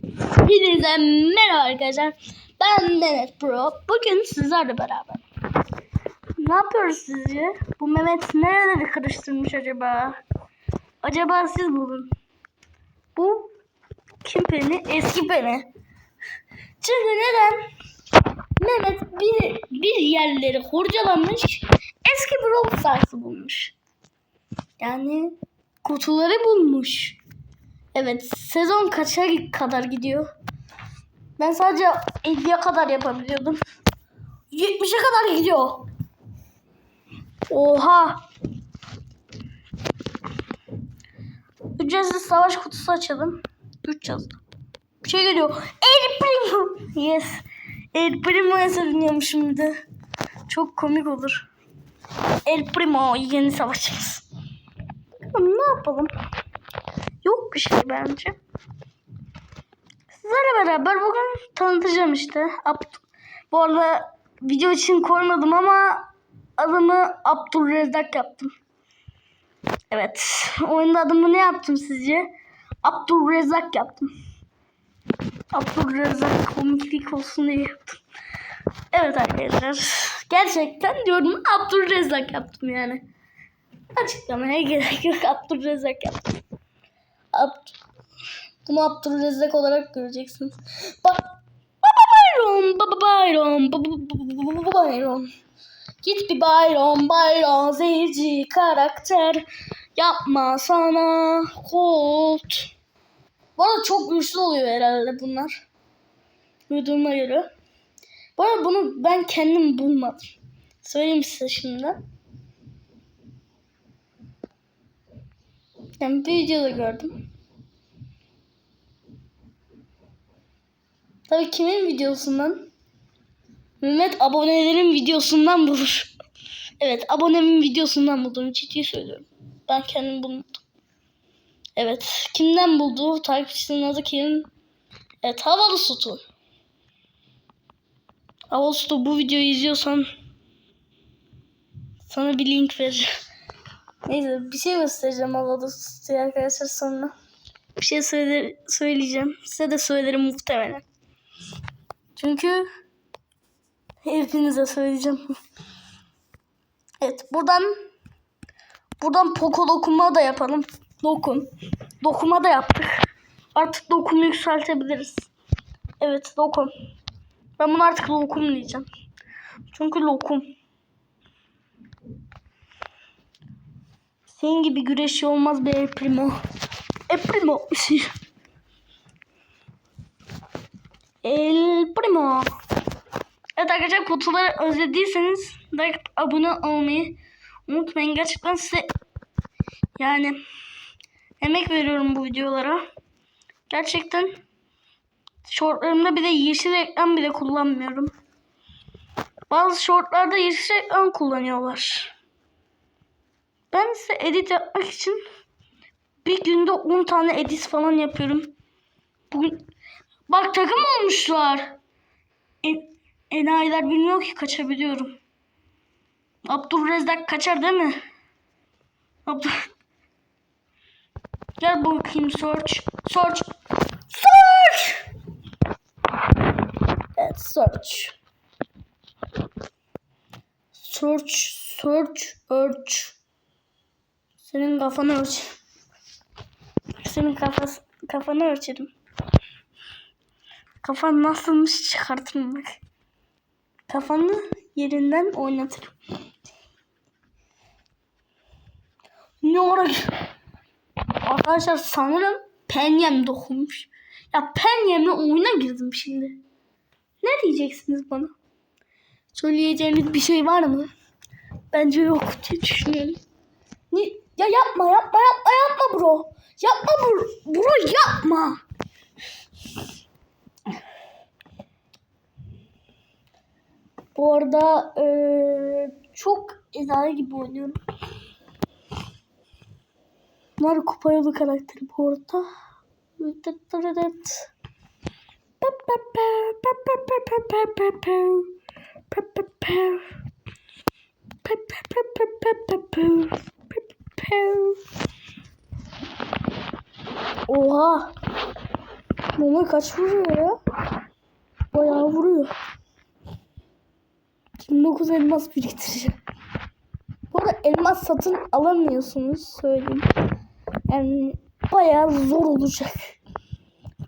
Hepinize merhaba arkadaşlar. Ben Mehmet Pro. Bugün sizlerle beraber. Ne yapıyoruz sizce? Bu Mehmet nereleri karıştırmış acaba? Acaba siz bulun. Bu kim peni? Eski peni. Çünkü neden? Mehmet bir, bir yerleri kurcalamış. Eski Brawl Stars'ı bulmuş. Yani kutuları bulmuş. Evet, sezon kaça kadar gidiyor? Ben sadece 50'ye kadar yapabiliyordum. 70'e kadar gidiyor. Oha. Ücretsiz savaş kutusu açalım. 3 yazdı. Bir şey geliyor. El Primo. Yes. El Primo'ya seviniyorum şimdi. Çok komik olur. El Primo yeni savaşçımız. Bakalım ne yapalım? Yok bir şey bence. Sizlerle beraber bugün tanıtacağım işte. Abd Bu arada video için koymadım ama adımı Abdülrezzak yaptım. Evet. Oyunda adımı ne yaptım sizce? Abdülrezzak yaptım. Abdülrezzak komiklik olsun diye yaptım. Evet arkadaşlar. Gerçekten diyorum Abdülrezzak yaptım yani. Açıklamaya gerek yok. Abdülrezzak yaptım. Abd Bunu Abdülrezzak olarak göreceksiniz. Bak. Baba Bayron, Baba Bayron, Baba Bayron. Git bir Bayron, Bayron, zeyici karakter. Yapma sana Colt. Bu arada çok güçlü oluyor herhalde bunlar. Duyduğuma göre. Bu arada bunu ben kendim bulmadım. Söyleyeyim size şimdi. Yani bir videoda gördüm. Tabii kimin videosundan? Mehmet abonelerin videosundan bulur. Evet abonemin videosundan buldum. Ciddi söylüyorum. Ben kendim bulmadım. Evet. Kimden buldu? Takipçisinin adı kim? Evet havalı sütun. Havalı sütun bu videoyu izliyorsan sana bir link vereceğim. Neyse bir şey göstereceğim havalı sütun arkadaşlar sonra. Bir şey söyle, söyleyeceğim. Size de söylerim muhtemelen. Çünkü hepinize söyleyeceğim. Evet buradan buradan Poco dokuma da yapalım. Dokun. Dokuma da yaptık. Artık dokumu yükseltebiliriz. Evet lokum. Ben bunu artık lokum diyeceğim. Çünkü lokum. Senin gibi güreşi olmaz be Primo. El Primo. El Primo. Evet arkadaşlar kutuları özlediyseniz like abone olmayı unutmayın. Gerçekten size yani emek veriyorum bu videolara. Gerçekten shortlarımda bir de yeşil ekran bile kullanmıyorum. Bazı shortlarda yeşil ekran kullanıyorlar. Ben ise edit yapmak için bir günde 10 tane edit falan yapıyorum. Bugün bak takım olmuşlar. En, enayiler bilmiyor ki kaçabiliyorum. Abdülrezzak kaçar değil mi? Abdül Gel bakayım search. Search. Search. Evet search. Search. Search. Search. Senin kafanı ölç. Senin kafası, kafanı ölçerim. Kafan nasılmış çıkartırım bak. Kafanı yerinden oynatırım. Ne ara Arkadaşlar sanırım penyem dokunmuş. Ya penyemle oyuna girdim şimdi. Ne diyeceksiniz bana? Söyleyeceğiniz bir şey var mı? Bence yok diye düşünüyorum. Ne? Ya yapma yapma yapma yapma bro. Yapma bro. Bro yapma. Bu arada ee, çok enayi gibi oynuyorum. Bunlar kupa yolu karakteri bu arada. Oha. Mola kaç vuruyor ya? Bayağı vuruyor. 29 elmas biriktireceğim. Bu arada elmas satın alamıyorsunuz söyleyeyim. Yani bayağı zor olacak.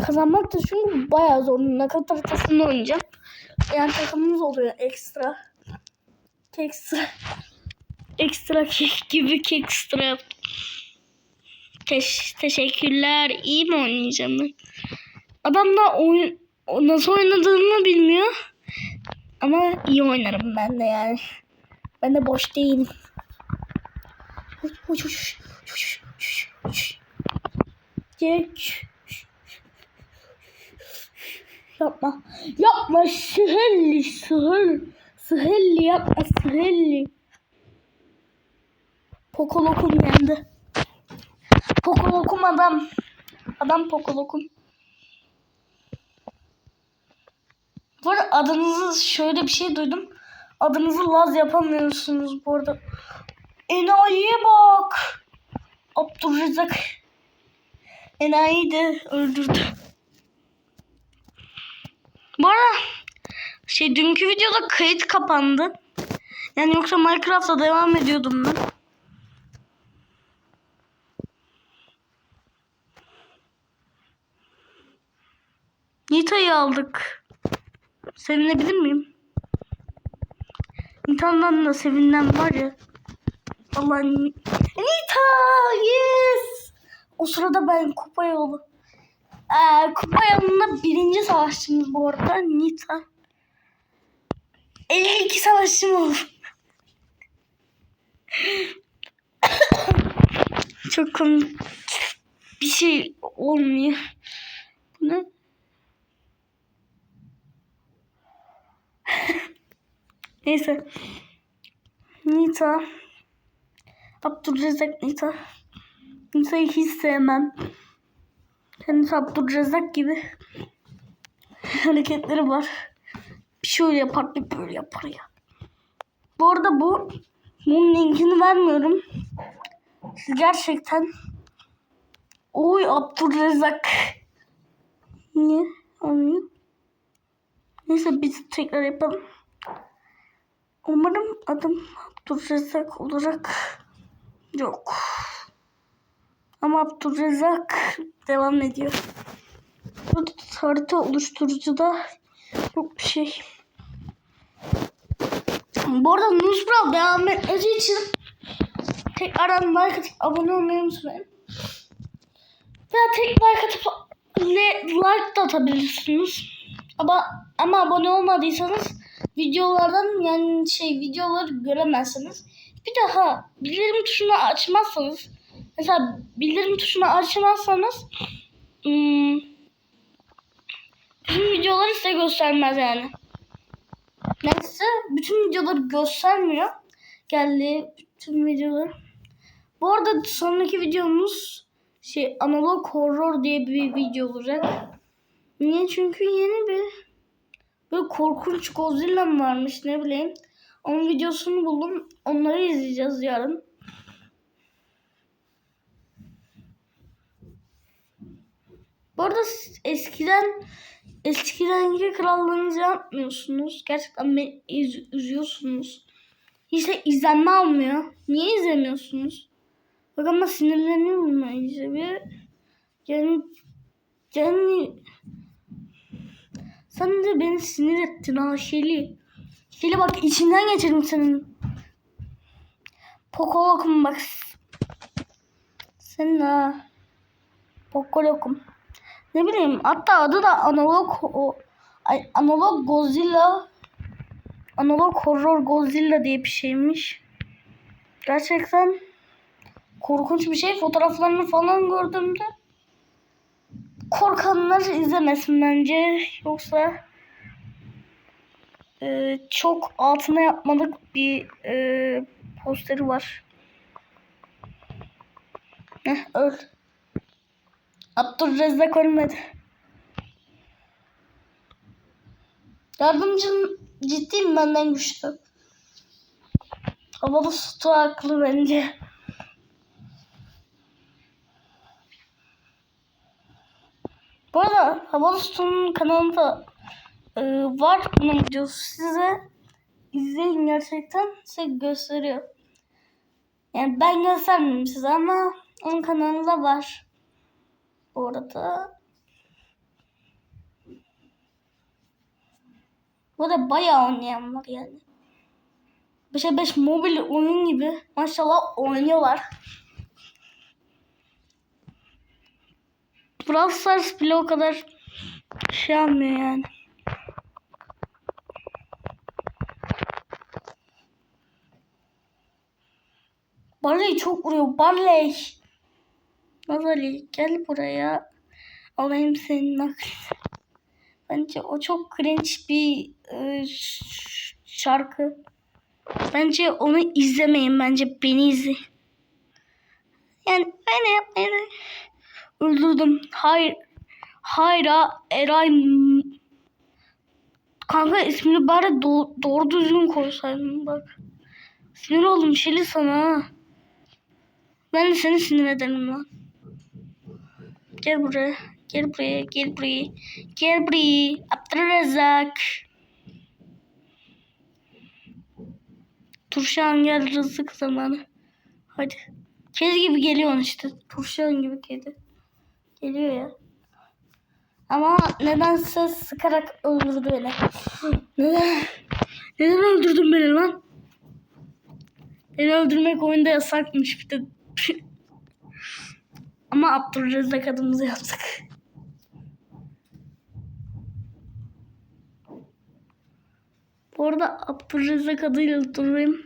Kazanmak da çünkü bayağı zor. Nakit haritasında oynayacağım. Yani takımımız oluyor ekstra. Ekstra. Ekstra kek gibi kekstra yaptım. Teş teşekkürler. İyi mi oynayacağım? Adam da oyun nasıl oynadığını bilmiyor. Ama iyi oynarım ben de yani. Ben de boş değilim. Geç. Yapma. Yapma Sıhhelli. Sıhhelli. Sıhhelli yapma Sıhhelli. Pokolokum yendi. Pokolokum adam. Adam Pokolokum. Bu arada adınızı şöyle bir şey duydum. Adınızı Laz yapamıyorsunuz bu arada. Enayiye bak. Abdurrezzak. Enayi de öldürdü. Bu arada şey dünkü videoda kayıt kapandı. Yani yoksa Minecraft'ta devam ediyordum ben. Nita'yı aldık. Sevinebilir miyim? Nita'dan da sevinen var ya. Allah Nita yes. O sırada ben kupa yolu. Ee, kupa yolunda birinci savaşçımız bu arada Nita. 52 savaşçım oldu. Çok komik. Bir şey olmuyor. Ne? Neyse. Nita. Abdülrezzak Nita. Nita'yı hiç sevmem. Kendisi Abdülrezzak gibi hareketleri var. Bir şöyle yapar bir böyle yapar ya. Bu arada bu bunun linkini vermiyorum. Siz gerçekten Oy Abdülrezzak. Niye olmuyor? Neyse biz tekrar yapalım. Umarım adım Abdülrezzak olarak yok. Ama Abdülrezzak devam ediyor. Bu harita oluşturucuda yok bir şey. Bu arada Nusbral devam etmesi için tekrardan like atıp abone olmayı unutmayın. Veya tek like atıp like da atabilirsiniz. Ama ama abone olmadıysanız videolardan yani şey videoları göremezsiniz. Bir daha bildirim tuşunu açmazsanız mesela bildirim tuşunu açmazsanız hmm, bütün videoları size göstermez yani. Neyse bütün videoları göstermiyor. Geldi bütün videoları. Bu arada sonraki videomuz şey analog horror diye bir video olacak. Niye? Çünkü yeni bir böyle korkunç Godzilla varmış ne bileyim. Onun videosunu buldum. Onları izleyeceğiz yarın. Bu arada eskiden eskidenki krallığınızı yapmıyorsunuz. Gerçekten beni iz- üzüyorsunuz. Hiç de izlenme almıyor. Niye izlemiyorsunuz? Bak ama sinirleniyorum ben iyice bir. Yani, yani sen de beni sinir ettin ha Şeli. Şeli bak içinden geçerim senin. Pokolokum bak. Sen ha. Pokolokum. Ne bileyim hatta adı da analog o ay, analog Godzilla analog horror Godzilla diye bir şeymiş. Gerçekten korkunç bir şey. Fotoğraflarını falan gördüğümde korkanlar izlemesin bence. Yoksa e, çok altına yapmadık bir e, posteri var. Heh, öl. Abdülrezzak ölmedi. Yardımcım ciddiyim benden güçlü. Havalı sütü haklı bence. Bu arada Havalı Sunu'nun kanalında e, var bunun videosu. Size izleyin gerçekten size gösteriyor. Yani ben göstermiyorum size ama onun kanalında var. Orada. Bu da bayağı oynayan var yani. 5'e 5 mobil oyun gibi maşallah oynuyorlar. Brawl Stars bile o kadar şey almıyor yani. Barley çok vuruyor. Barley. Nazali gel buraya. Alayım senin aklını. Bence o çok cringe bir e, şarkı. Bence onu izlemeyin. Bence beni izleyin. Yani beni yapmayın. Öldürdüm. Hayır. Hayra Eray Kanka ismini bari do- doğru düzgün koysaydın bak. Sinir oldum Şeli sana. Ben de seni sinir ederim lan. Gel buraya. Gel buraya. Gel buraya. Gel buraya. Abdurrezzak. Turşan gel rızık zamanı. Hadi. Kedi gibi geliyorsun işte. Turşan gibi kedi. Geliyor ya. Ama nedense sıkarak öldürdü beni. Neden? Neden öldürdün beni lan? Beni öldürmek oyunda yasakmış bir de. Ama Abdülrezzak adımızı yaptık. Bu arada Abdülrezzak adıyla durayım.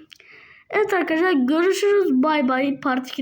Evet arkadaşlar görüşürüz. Bay bay part 2'de.